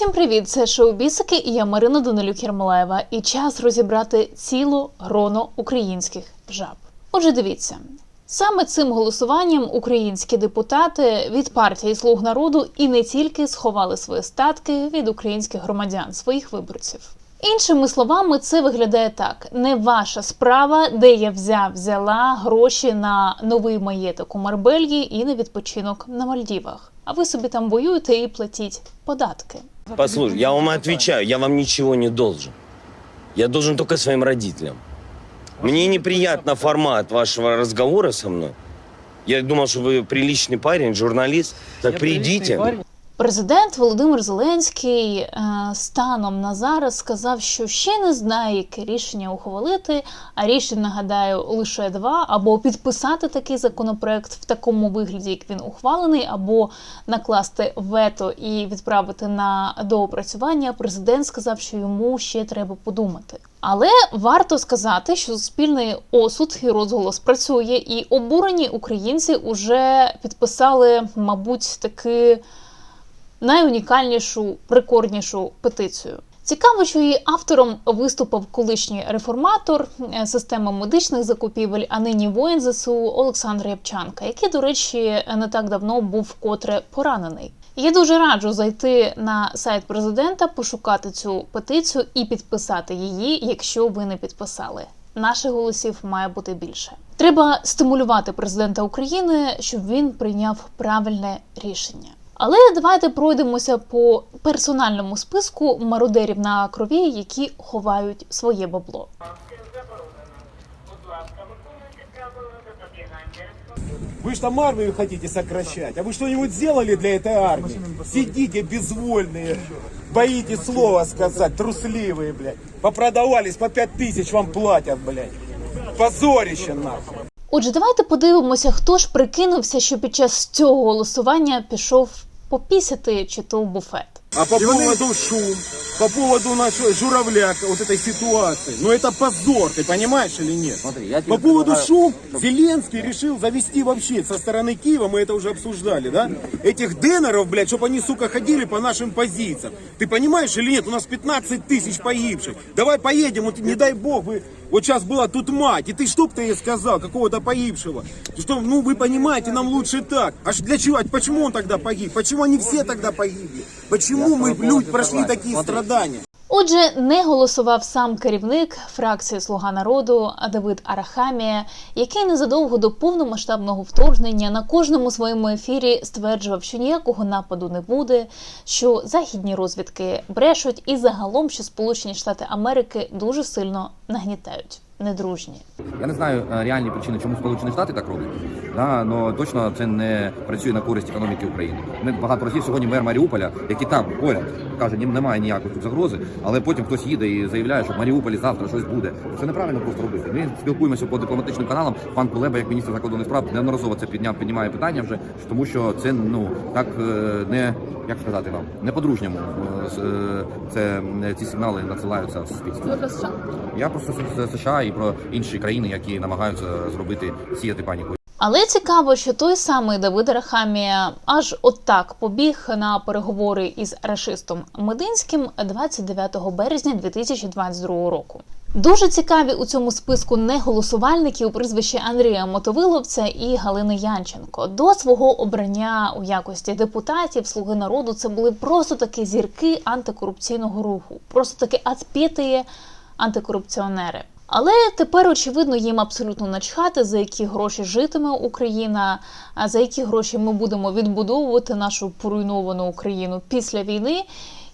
Всім привіт! Це шоу Бісики і я Марина Данилюк Єрмолаєва. І час розібрати цілу гроно українських жаб. Отже, дивіться. Саме цим голосуванням українські депутати від партії Слуг народу і не тільки сховали свої статки від українських громадян, своїх виборців. Іншими словами, це виглядає так: не ваша справа, де я взяв, взяла гроші на новий маєток у Марбельї і на відпочинок на Мальдівах. А ви собі там воюєте і платіть податки. Послушай, я вам отвечаю, я вам ничего не должен. Я должен только своим родителям. Мне неприятно формат вашего разговора со мной. Я думал, что вы приличный парень, журналист. Так придите. Президент Володимир Зеленський е, станом на зараз сказав, що ще не знає, яке рішення ухвалити. А рішень, нагадаю, лише два: або підписати такий законопроект в такому вигляді, як він ухвалений, або накласти вето і відправити на доопрацювання. Президент сказав, що йому ще треба подумати. Але варто сказати, що суспільний осуд і розголос працює, і обурені українці уже підписали, мабуть, таки найунікальнішу, рекорднішу петицію. Цікаво, що її автором виступив колишній реформатор е, системи медичних закупівель, а нині воїн ЗСУ Олександр Ябчанка, який, до речі, не так давно був вкотре поранений. Я дуже раджу зайти на сайт президента, пошукати цю петицію і підписати її, якщо ви не підписали. Наших голосів має бути більше. Треба стимулювати президента України, щоб він прийняв правильне рішення. Але давайте пройдемося по персональному списку мародерів на крові, які ховають своє бабло. Будь ласка, виконуйте правила запобігання. Вы же там армию хотите сокращать. А вы что-нибудь сделали для этой армии? Сидите безвольные, боитесь слова сказать, трусливые, блядь. Попродавались по пять тысяч, вам платят, блядь. Позорище нахуй. Отже, давайте подивимося, хто ж прикинувся, що під час цього голосування пішов попісяти чи то в буфет. А по поводу шум, по поводу нашего журавля, вот этой ситуации, ну это позор, ты понимаешь или нет? Смотри, я тебе По поводу предлагаю- шум, Зеленский решил завести вообще со стороны Киева, мы это уже обсуждали, да? Этих денеров, блядь, чтобы они, сука, ходили по нашим позициям. Ты понимаешь или нет? У нас 15 тысяч погибших. Давай поедем, вот, не дай бог, вы... Вот сейчас была тут мать, и ты что б ты ей сказал, какого-то погибшего? Что, ну вы понимаете, нам лучше так. А ж для чего, а почему он тогда погиб? Почему они все тогда погибли? Почему мы, люди, прошли такие страдания? Отже, не голосував сам керівник фракції Слуга народу Давид Арахамія, який незадовго до повномасштабного вторгнення на кожному своєму ефірі стверджував, що ніякого нападу не буде, що західні розвідки брешуть, і загалом, що Сполучені Штати Америки дуже сильно нагнітають недружні. Я не знаю е, реальні причини, чому Сполучені Штати так роблять. Да, але точно це не працює на користь економіки України. Ми багато разів сьогодні мер Маріуполя, який там поряд каже, ні, немає ніякої тут загрози, але потім хтось їде і заявляє, що в Маріуполі завтра щось буде. Це неправильно просто робити. Ми спілкуємося по дипломатичним каналам. Пан Кулеба, як міністр закордонних справ, неодноразово це підняв, піднімає питання вже, тому що це ну так е, не як сказати вам, не по-дружньому. е, е, Це ці сигнали надсилаються в суспільство. Я просто США і про інші країни, які намагаються зробити сіяти паніку. Але цікаво, що той самий Давид Рахамія аж отак побіг на переговори із рашистом Мединським 29 березня 2022 року. Дуже цікаві у цьому списку неголосувальники у прізвищі Андрія Мотовиловця і Галини Янченко. До свого обрання у якості депутатів Слуги народу це були просто такі зірки антикорупційного руху, просто такі отпетые антикорупціонери. Але тепер, очевидно, їм абсолютно начхати, за які гроші житиме Україна, а за які гроші ми будемо відбудовувати нашу поруйновану Україну після війни.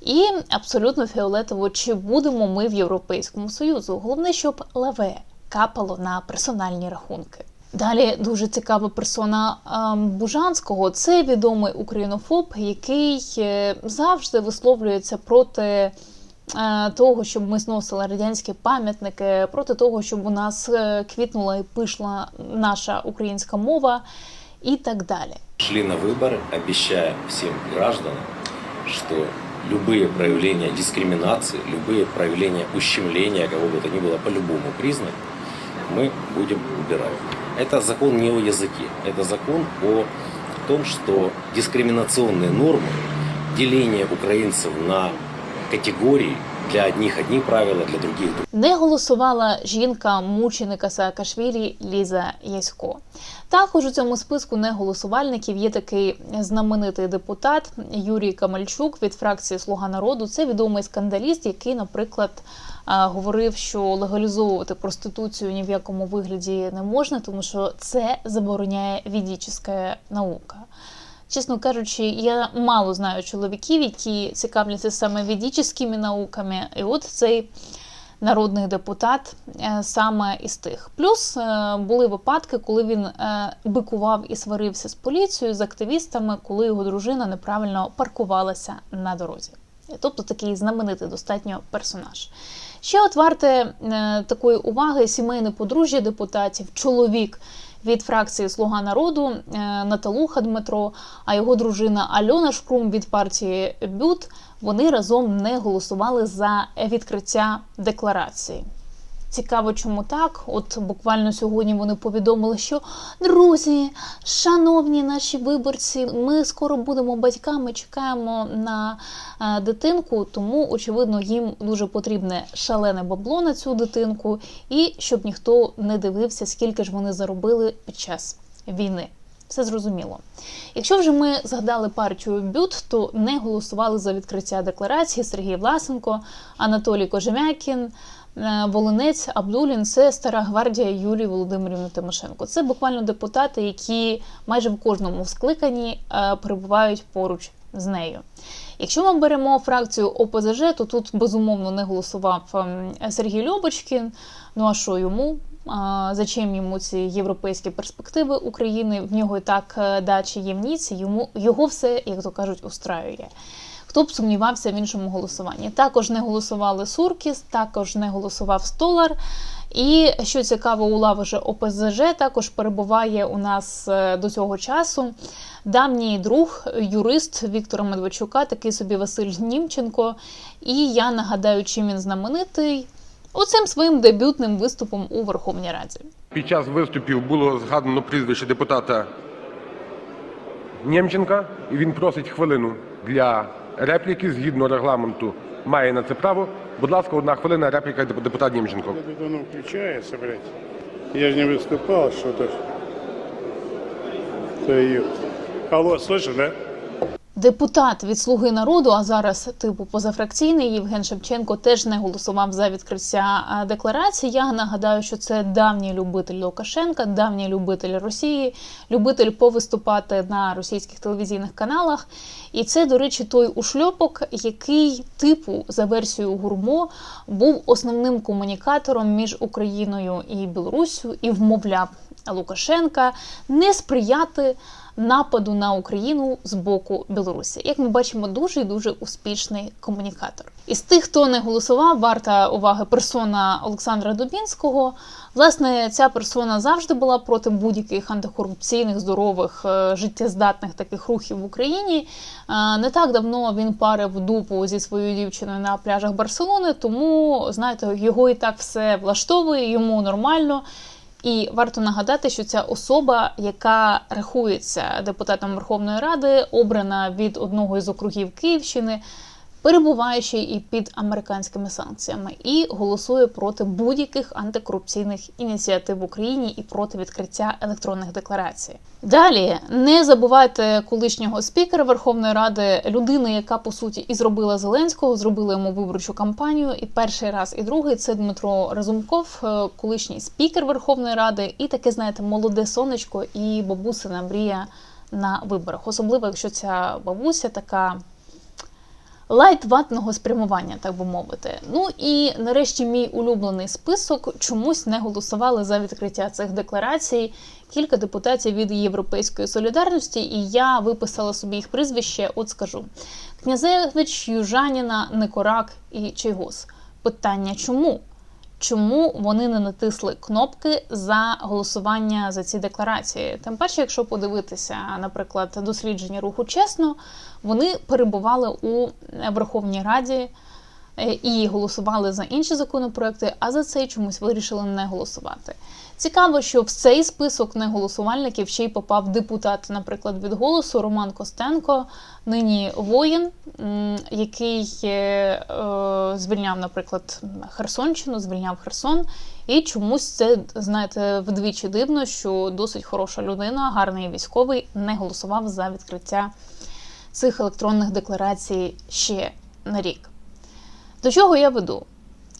І абсолютно фіолетово, чи будемо ми в Європейському Союзу. Головне, щоб лаве капало на персональні рахунки. Далі дуже цікава персона ем, Бужанського. Це відомий українофоб, який е, завжди висловлюється проти того, щоб ми зносили радянські пам'ятники, проти того, щоб у нас е, квітнула і пишла наша українська мова і так далі. шли на выборы, обещая всем гражданам, что любые проявления дискриминации, любые проявления ущемления кого бы то ни было по любому признаку, мы будем убирать. Это закон не о языке, это закон о том, что дискриминационные нормы деление украинцев на категории. Для одних одни правила, для других Не голосувала жінка мученика Саакашвілі Ліза Ясько. Також у цьому списку неголосувальників є такий знаменитий депутат Юрій Камальчук від фракції Слуга народу. Це відомий скандаліст, який, наприклад, говорив, що легалізовувати проституцію ні в якому вигляді не можна, тому що це забороняє ведичська наука. Чесно кажучи, я мало знаю чоловіків, які цікавляться саме ведичськими науками. І от цей народний депутат е, саме із тих. Плюс е, були випадки, коли він е, бикував і сварився з поліцією, з активістами, коли його дружина неправильно паркувалася на дорозі. Тобто такий знаменитий достатньо персонаж. Ще от варте такої уваги сімейне подружжя депутатів, чоловік від фракції Слуга народу е, Наталуха Дмитро, а його дружина Альона Шкрум від партії БЮТ. Вони разом не голосували за відкриття декларації. Цікаво, чому так. От буквально сьогодні вони повідомили, що друзі, шановні наші виборці, ми скоро будемо батьками, чекаємо на е, дитинку, тому очевидно їм дуже потрібне шалене бабло на цю дитинку, і щоб ніхто не дивився, скільки ж вони заробили під час війни. Все зрозуміло. Якщо вже ми згадали партію БЮТ, то не голосували за відкриття декларації Сергій Власенко, Анатолій Кожем'якін, Волинець, Абдулін це стара гвардія Юлії Володимирівни Тимошенко. Це буквально депутати, які майже в кожному скликанні е, перебувають поруч з нею. Якщо ми беремо фракцію ОПЗЖ, то тут безумовно не голосував ем, Сергій Льобочкін. Ну а що йому? А, Зачем йому ці європейські перспективи України? В нього і так е, дачі є в Ніці, йому його все, як то кажуть, устраює. Хто б сумнівався в іншому голосуванні? Також не голосували Суркіс, також не голосував Столар. І що цікаво, у лаві ОПЗЖ також перебуває у нас е, до цього часу давній друг, юрист Віктора Медведчука, такий собі Василь Німченко. І я нагадаю, чим він знаменитий оцим своїм дебютним виступом у Верховній Раді. Під час виступів було згадано прізвище депутата Нємченка, і він просить хвилину для репліки. Згідно регламенту, має на це право. Будь ласка, одна хвилина репліка деп- депутат Нємченко. Это оно включается, блядь. Я же не выступал, что-то. Твою. Алло, слышишь, да? Депутат від Слуги народу, а зараз типу позафракційний Євген Шевченко теж не голосував за відкриття декларації. Я нагадаю, що це давній любитель Лукашенка, давній любитель Росії, любитель повиступати на російських телевізійних каналах. І це, до речі, той ушльопок, який, типу, за версією гурмо, був основним комунікатором між Україною і Білоруссю і вмовляв Лукашенка не сприяти нападу на Україну з боку Білорусі. Як ми бачимо, дуже і дуже успішний комунікатор. Із тих, хто не голосував, варта уваги персона Олександра Дубінського. Власне, ця персона завжди була проти будь-яких антикорупційних, здорових, е, життєздатних таких рухів в Україні. Е, Не так давно він парив дупу зі своєю дівчиною на пляжах Барселони, тому знаєте, його і так все влаштовує, йому нормально. І варто нагадати, що ця особа, яка рахується депутатом Верховної Ради, обрана від одного із округів Київщини, перебуває ще і під американськими санкціями, і голосує проти будь-яких антикорупційних ініціатив в Україні і проти відкриття електронних декларацій. Далі не забувайте колишнього спікера Верховної Ради, людини, яка по суті і зробила Зеленського, зробила йому виборчу кампанію. І перший раз, і другий це Дмитро Разумков, е, колишній спікер Верховної Ради, і таке, знаєте, молоде сонечко і бабусина мрія на виборах, особливо якщо ця бабуся така лайт ватного спрямування, так би мовити. Ну і нарешті мій улюблений список чомусь не голосували за відкриття цих декларацій. Кілька депутатів від Європейської солідарності, і я виписала собі їх прізвище. От скажу: Князевич, Южаніна, Никорак і Чайгос. Питання чому? Чому вони не натисли кнопки за голосування за ці декларації? Тим паче, якщо подивитися, наприклад, дослідження руху чесно, вони перебували у Верховній Раді і голосували за інші законопроекти, а за цей чомусь вирішили не голосувати. Цікаво, що в цей список неголосувальників ще й попав депутат, наприклад, від голосу Роман Костенко, нині воїн, який е, е, звільняв, наприклад, Херсонщину, звільняв Херсон. І чомусь це, знаєте, вдвічі дивно, що досить хороша людина, гарний військовий, не голосував за відкриття цих електронних декларацій ще на рік. До чого я веду?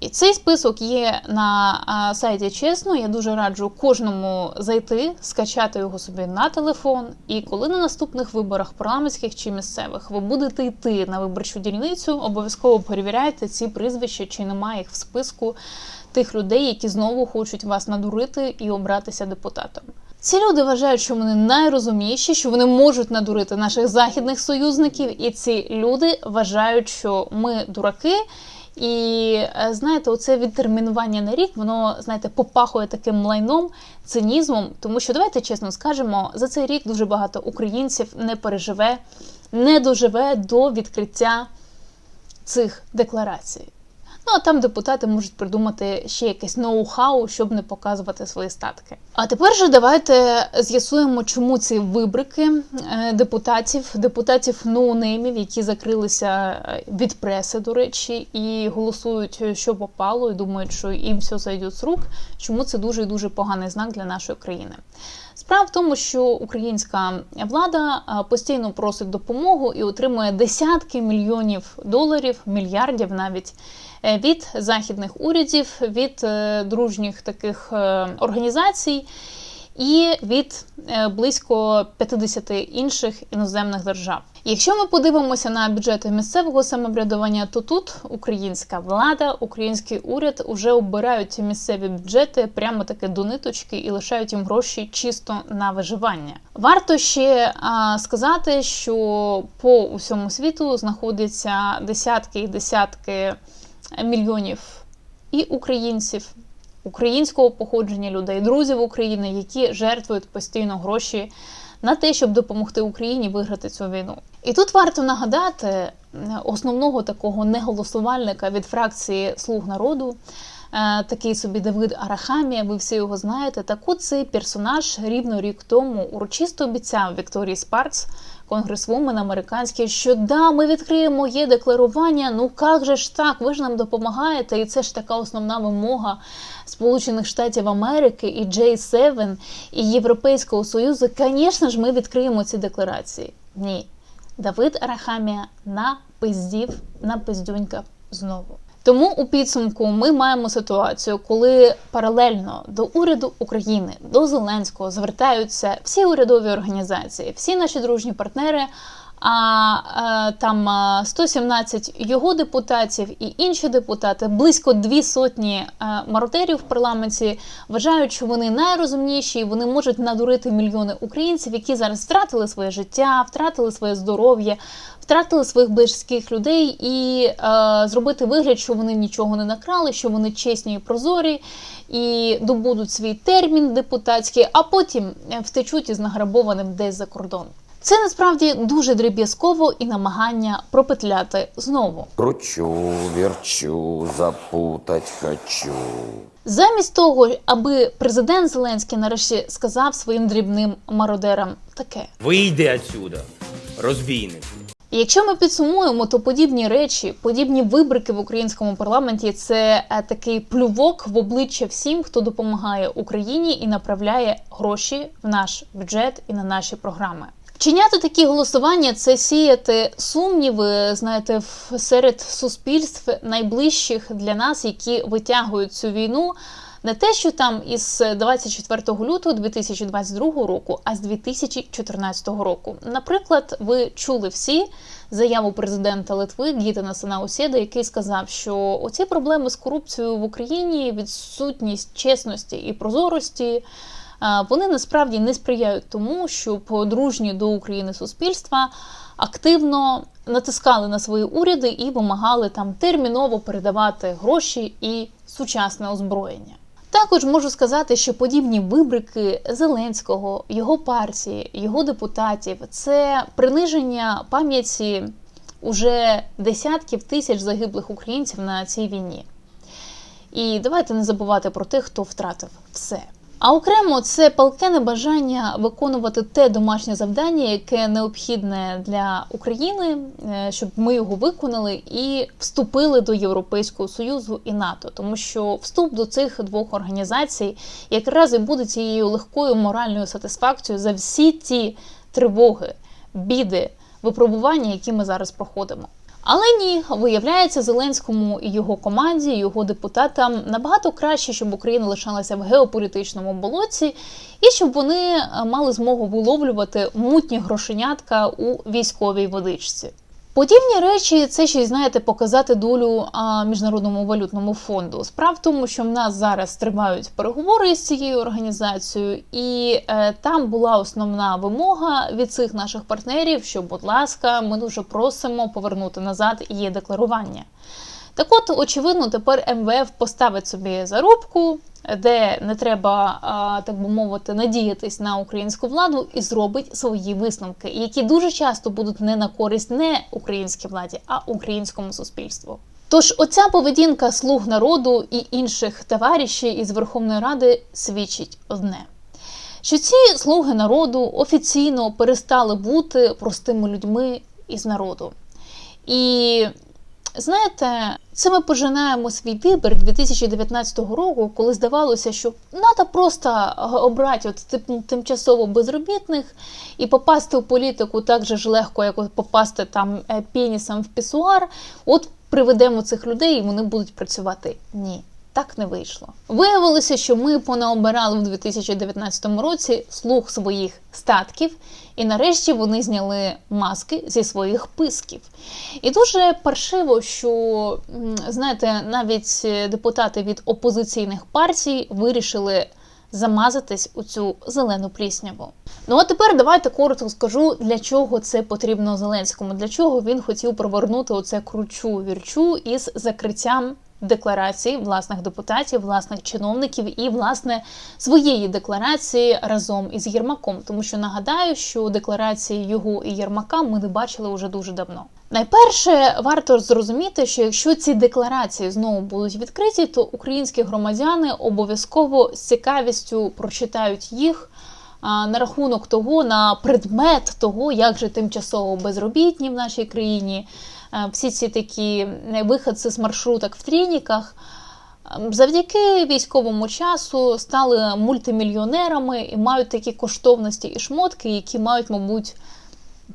І цей список є на сайті Чесно. Я дуже раджу кожному зайти, скачати його собі на телефон. І коли на наступних виборах парламентських чи місцевих ви будете йти на виборчу дільницю, обов'язково перевіряйте ці прізвища, чи немає їх в списку тих людей, які знову хочуть вас надурити і обратися депутатом. Ці люди вважають, що вони найрозумніші, що вони можуть надурити наших західних союзників, і ці люди вважають, що ми дураки. І е, знаєте, оце відтермінування на рік, воно знаєте, попахує таким лайном, цинізмом. Тому що давайте чесно скажемо, за цей рік дуже багато українців не переживе, не доживе до відкриття цих декларацій. Ну а там депутати можуть придумати ще якесь ноу-хау, щоб не показувати свої статки. А тепер же давайте з'ясуємо, чому ці вибрики е, депутатів, депутатів ноунеймів, які закрилися е, від преси, до речі, і голосують, е, що попало, і думають, що їм все зайде з рук. Чому це дуже дуже поганий знак для нашої країни? Справа в тому, що українська влада постійно просить допомогу і отримує десятки мільйонів доларів, мільярдів навіть від західних урядів, від е, дружніх таких е, організацій і від е, близько 50 інших іноземних держав. Якщо ми подивимося на бюджети місцевого самоврядування, то тут українська влада, український уряд вже обирають місцеві бюджети прямо таки до ниточки і лишають їм гроші чисто на виживання. Варто ще а, сказати, що по усьому світу знаходяться десятки і десятки мільйонів і українців, українського походження людей, друзів України, які жертвують постійно гроші на те, щоб допомогти Україні виграти цю війну. І тут варто нагадати е, основного такого неголосувальника від фракції Слуг народу. е, Такий собі Давид Арахамія, ви всі його знаєте. Так от цей персонаж рівно рік тому урочисто обіцяв Вікторії Спарц, конгресвумен американський, що да, ми відкриємо є декларування. Ну як же ж так? Ви ж нам допомагаєте, і це ж така основна вимога Сполучених Штатів Америки і J7, і Європейського Союзу. Звісно ж, ми відкриємо ці декларації. Ні, Давид Арахамія напиздів, напиздюнькав знову. Тому у підсумку ми маємо ситуацію, коли паралельно до уряду України, до Зеленського звертаються всі урядові організації, всі наші дружні партнери. А е, там е, 117 його депутатів і інші депутати, близько дві сотні е, мародерів в парламенті вважають, що вони найрозумніші, і вони можуть надурити мільйони українців, які зараз втратили своє життя, втратили своє здоров'я, втратили своїх близьких людей, і е, зробити вигляд, що вони нічого не накрали, що вони чесні і прозорі, і добудуть свій термін депутатський, а потім е, втечуть із награбованим десь за кордон. Це насправді дуже дріб'язково і намагання пропетляти знову. Кручу, верчу, запутать хочу. Замість того, аби президент Зеленський нарешті сказав своїм дрібним мародерам таке. Вийди отсюда, розбійник. І якщо ми підсумуємо, то подібні речі, подібні вибрики в українському парламенті це е, такий плювок в обличчя всім, хто допомагає Україні і направляє гроші в наш бюджет і на наші програми. Вчиняти такі голосування це сіяти сумніви, знаєте, серед суспільств найближчих для нас, які витягують цю війну. Не те, що там із 24 лютого 2022 року, а з 2014 року. Наприклад, ви чули всі заяву президента Литви Гітана Санаусєда, який сказав, що оці проблеми з корупцією в Україні, відсутність чесності і прозорості. А, Вони насправді не сприяють тому, щоб дружні до України суспільства активно натискали на свої уряди і вимагали там терміново передавати гроші і сучасне озброєння. Також можу сказати, що подібні вибрики Зеленського, його партії, його депутатів це приниження пам'яті уже десятків тисяч загиблих українців на цій війні. І давайте не забувати про тих, хто втратив все. А окремо це палке небажання виконувати те домашнє завдання, яке необхідне для України, е, щоб ми його виконали і вступили до Європейського союзу і НАТО, тому що вступ до цих двох організацій якраз і буде цією легкою моральною сатисфакцією за всі ті тривоги, біди, випробування, які ми зараз проходимо. Але ні, виявляється, Зеленському і його команді, його депутатам набагато краще, щоб Україна лишалася в геополітичному болоті, і щоб вони е, мали змогу виловлювати мутні грошенятка у військовій водичці. Подібні речі це ще й знаєте показати долю а, міжнародному валютному фонду. Справа в тому, що в нас зараз тривають переговори з цією організацією, і е, там була основна вимога від цих наших партнерів, що, будь ласка, ми дуже просимо повернути назад є декларування. Так от, очевидно, тепер МВФ поставить собі зарубку, де не треба, так би мовити, надіятись на українську владу і зробить свої висновки, які дуже часто будуть не на користь не українській владі, а українському суспільству. Тож оця поведінка слуг народу і інших товаришів із Верховної Ради свідчить одне. Що ці слуги народу офіційно перестали бути простими людьми із народу. І Знаєте, це ми пожинаємо свій вибір 2019 року, коли здавалося, що треба просто обрати от тимчасово безробітних і попасти в політику так же ж легко, як от попасти там е, пенісом в пісуар. От приведемо цих людей, і вони будуть працювати. Ні. Так не вийшло. Виявилося, що ми понаобирали в 2019 році слуг своїх статків, і нарешті вони зняли маски зі своїх писків. І дуже паршиво, що знаєте, навіть депутати від опозиційних партій вирішили замазатись у цю зелену плісняву. Ну а тепер давайте коротко скажу, для чого це потрібно Зеленському, для чого він хотів провернути оце кручу вірчу із закриттям декларацій власних депутатів, власних чиновників і власне своєї декларації разом із Єрмаком. Тому що нагадаю, що декларації його і Єрмака ми не бачили вже дуже давно. Найперше варто зрозуміти, що якщо ці декларації знову будуть відкриті, то українські громадяни обов'язково з цікавістю прочитають їх. На рахунок того, на предмет того, як же тимчасово безробітні в нашій країні, всі ці такі виходці з маршруток в трініках, е, завдяки військовому часу стали мультимільйонерами і мають такі коштовності і шмотки, які мають, мабуть,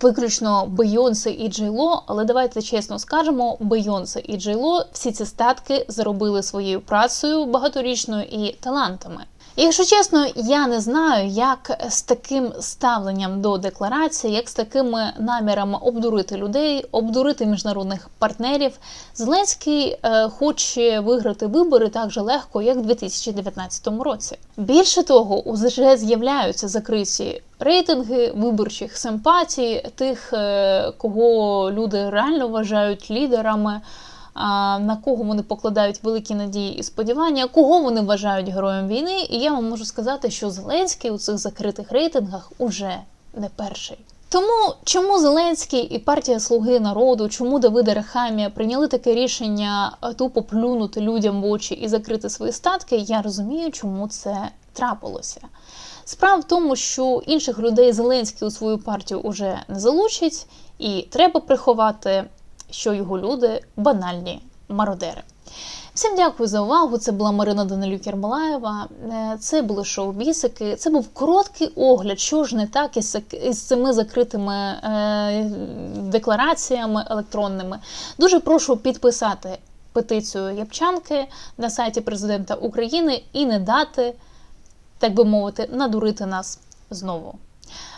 виключно Бейонсе і Джейло, але давайте чесно скажемо, Бейонсе і Джейло всі ці статки заробили своєю працею багаторічною і талантами. Якщо чесно, я не знаю, як з таким ставленням до декларації, як з такими намірами обдурити людей, обдурити міжнародних партнерів, Зеленський е, хоче виграти вибори так же легко, як в 2019 році. Більше того, уже з'являються закриті рейтинги виборчих симпатій, тих, е, кого люди реально вважають лідерами на кого вони покладають великі надії і сподівання, кого вони вважають героєм війни. І я вам можу сказати, що Зеленський у цих закритих рейтингах уже не перший. Тому чому Зеленський і партія Слуги народу, чому Давида Рахамія прийняли таке рішення тупо плюнути людям в очі і закрити свої статки, я розумію, чому це трапилося. Справа в тому, що інших людей Зеленський у свою партію уже не залучить, і треба приховати що його люди банальні мародери. Всім дякую за увагу. Це була Марина Данилюк Ярмолаєва. Е, Це були шоу Бісики. Це був короткий огляд, що ж не так із, із цими закритими е, деклараціями електронними. Дуже прошу підписати петицію Ябчанки на сайті президента України і не дати, так би мовити, надурити нас знову.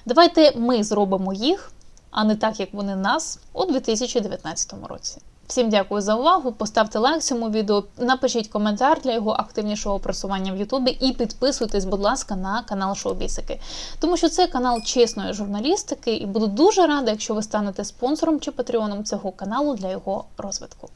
Давайте ми зробимо їх а не так, як вони нас у 2019 році. Всім дякую за увагу. Поставте лайк цьому відео, напишіть коментар для його активнішого просування в Ютубі і підписуйтесь, будь ласка, на канал Шоу-Бісики. Тому що це канал чесної журналістики, і буду дуже рада, якщо ви станете спонсором чи патреоном цього каналу для його розвитку.